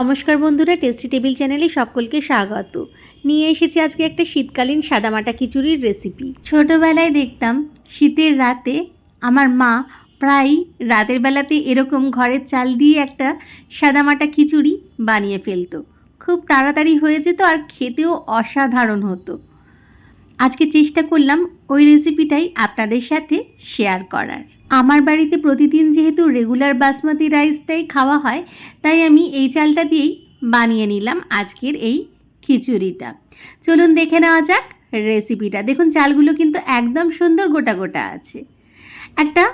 নমস্কার বন্ধুরা tasty table চ্যানেলে সকলকে স্বাগত। নিয়ে এসেছি আজকে একটা শীতকালীন সাদামাটা খিচুড়ির রেসিপি ছোটোবেলায় দেখতাম, শীতের রাতে আমার মা প্রায় রাতের বেলাতে এরকম ঘরের চাল দিয়ে একটা সাদামাটা খিচুড়ি বানিয়ে ফেলতো। খুব তাড়াতাড়ি হয়ে যেত আর খেতেও অসাধারণ হতো। আজকে চেষ্টা করলাম ওই রেসিপিটাই আপনাদের সাথে শেয়ার করার। আমার বাড়িতে প্রতিদিন যেহেতু রেগুলার বাসমতি রাইসটাই খাওয়া হয়, তাই আমি এই চালটা দিয়েই বানিয়ে নিলাম আজকের এই খিচুড়িটা। চলুন দেখে নেওয়া যাক রেসিপিটা দেখুন, চালগুলো কিন্তু একদম সুন্দর গোটা গোটা আছে। একটা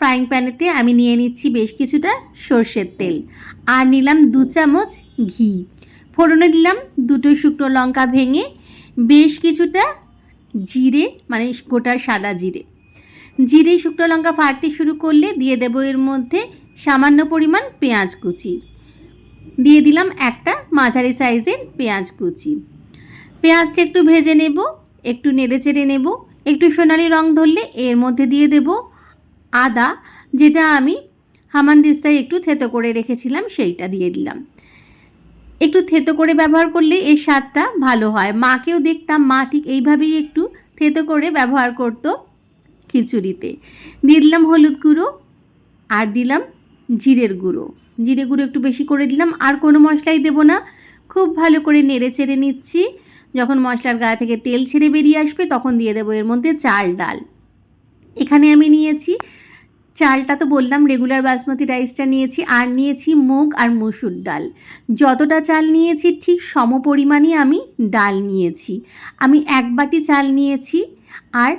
ফ্রাইং প্যানেতে আমি নিয়ে নিচ্ছি বেশ কিছুটা সর্ষের তেল। আর নিলাম দু চামচ ঘি। ফোড়নে দিলাম দুটো শুকনো লঙ্কা ভেঙে বেশ কিছুটা জিরে মানে গোটা সাদা জিরে। জিরে, শুকনো লঙ্কা ফাটতে শুরু করলে দিয়ে দেবো এর মধ্যে সামান্য পরিমাণ পেঁয়াজ কুচি। দিয়ে দিলাম একটা মাঝারি সাইজের পেঁয়াজ কুচি। পেঁয়াজটা একটু ভেজে নেব, একটু নেড়ে চেড়ে নেব, একটু সোনালি রং ধরলে এর মধ্যে দিয়ে দেব আদা, যেটা আমি হামানদিস্তায় একটু থেতো করে রেখেছিলাম, সেইটা দিয়ে দিলাম। একটু থেতো করে ব্যবহার করলে এর স্বাদটা ভালো হয়। মাকেও দেখতাম, মা ঠিক এইভাবেই একটু থেতো করে ব্যবহার করতো খিচুড়িতে। দিয়ে দিলাম হলুদ গুঁড়ো আর দিলাম জিরের গুঁড়ো। জিরে গুঁড়ো একটু বেশি করে দিলাম, আর কোনো মশলাই দেবো না। খুব ভালো করে নেড়ে চেড়ে নিচ্ছি। যখন মশলার গা থেকে তেল ছেড়ে বেরিয়ে আসবে তখন দিয়ে দেবো এর মধ্যে চাল, ডাল। এখানে আমি নিয়েছি চালটা তো বললাম রেগুলার বাসমতি রাইসটা নিয়েছি, আর নিয়েছি মুগ আর মুসুর ডাল। যতটা চাল নিয়েছি, ঠিক সম পরিমাণই আমি ডাল নিয়েছি। আমি এক বাটি চাল নিয়েছি আর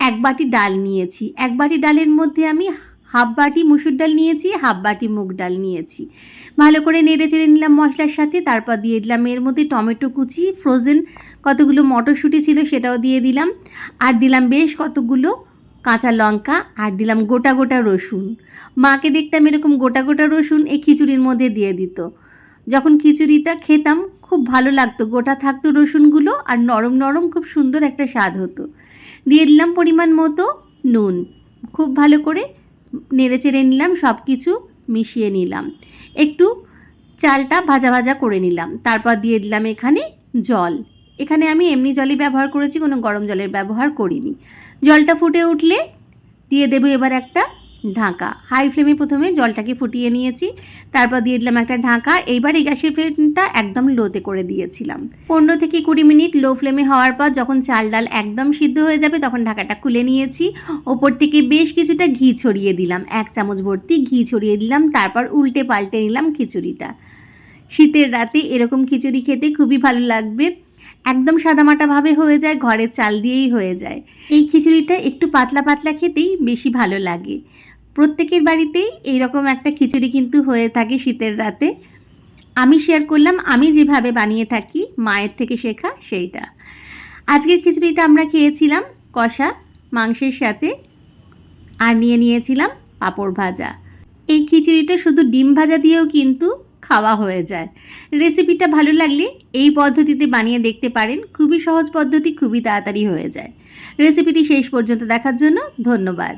এক বাটি ডাল নিয়েছি। এক বাটি ডালের মধ্যে আমি হাফ বাটি মুসুর ডাল নিয়েছি, হাফ বাটি মুগ ডাল নিয়েছি। ভালো করে নেড়ে চেড়ে নিলাম মশলার সাথে, তারপর দিয়ে দিলাম এর মধ্যে টমেটো কুচি ফ্রোজেন কতগুলো মটরশুঁটি ছিল সেটাও দিয়ে দিলাম। আর দিলাম বেশ কতগুলো কাঁচা লঙ্কা আর দিলাম গোটা গোটা রসুন। মাকে দেখতাম এরকম গোটা গোটা রসুন এই খিচুড়ির মধ্যে দিয়ে দিত। যখন খিচুড়িটা খেতাম, খুব ভালো লাগতো। গোটা থাকতো রসুনগুলো আর নরম নরম খুব সুন্দর একটা স্বাদ হতো। দিয়ে দিলাম পরিমাণ মতো নুন। খুব ভালো করে নেড়ে চেড়ে নিলাম সব কিছু মিশিয়ে নিলাম। একটু চালটা ভাজা ভাজা করে নিলাম। তারপর দিয়ে দিলাম এখানে জল। এখানে আমি এমনি জলই ব্যবহার করেছি, কোনো গরম জলের ব্যবহার করিনি। জলটা ফুটে উঠলে দিয়ে দেবো এবার একটা ঢাকা। হাই ফ্লেমে প্রথমে জলটাকে ফুটিয়ে নিয়েছি, তারপর দিয়ে দিলাম একটা ঢাকা। এইবার এই গ্যাসের ফ্লেমটা একদম লোতে করে দিয়েছিলাম। পনেরো থেকে কুড়ি মিনিট লো ফ্লেমে হওয়ার পর যখন চাল ডাল একদম সিদ্ধ হয়ে যাবে, তখন ঢাকাটা খুলে নিয়েছি। ওপর থেকে বেশ কিছুটা ঘি ছড়িয়ে দিলাম। এক চামচ ভর্তি ঘি ছড়িয়ে দিলাম, তারপর উল্টে পাল্টে নিলাম খিচুড়িটা। শীতের রাতে এরকম খিচুড়ি খেতে খুবই ভালো লাগবে। একদম সাদামাটাভাবে হয়ে যায়, ঘরের চাল দিয়েই হয়ে যায়। এই খিচুড়িটা একটু পাতলা পাতলা খেতেই বেশি ভালো লাগে। প্রত্যেকের বাড়িতেই এইরকম একটা খিচুড়ি কিন্তু হয়ে থাকে শীতের রাতে। আমি শেয়ার করলাম, আমি যেভাবে বানিয়ে থাকি, মায়ের থেকে শেখা সেইটা। আজকের খিচুড়িটা আমরা খেয়েছিলাম কষা, মাংসের সাথে আর নিয়ে নিয়েছিলাম পাঁপড় ভাজা। এই খিচুড়িটা শুধু ডিম ভাজা দিয়েও কিন্তু খাওয়া হয়ে যায়। রেসিপিটা ভালো লাগলে এই পদ্ধতিতে বানিয়ে দেখতে পারেন। খুবই সহজ পদ্ধতি, খুবই তাড়াতাড়ি হয়ে যায়। রেসিপিটি শেষ পর্যন্ত দেখার জন্য ধন্যবাদ।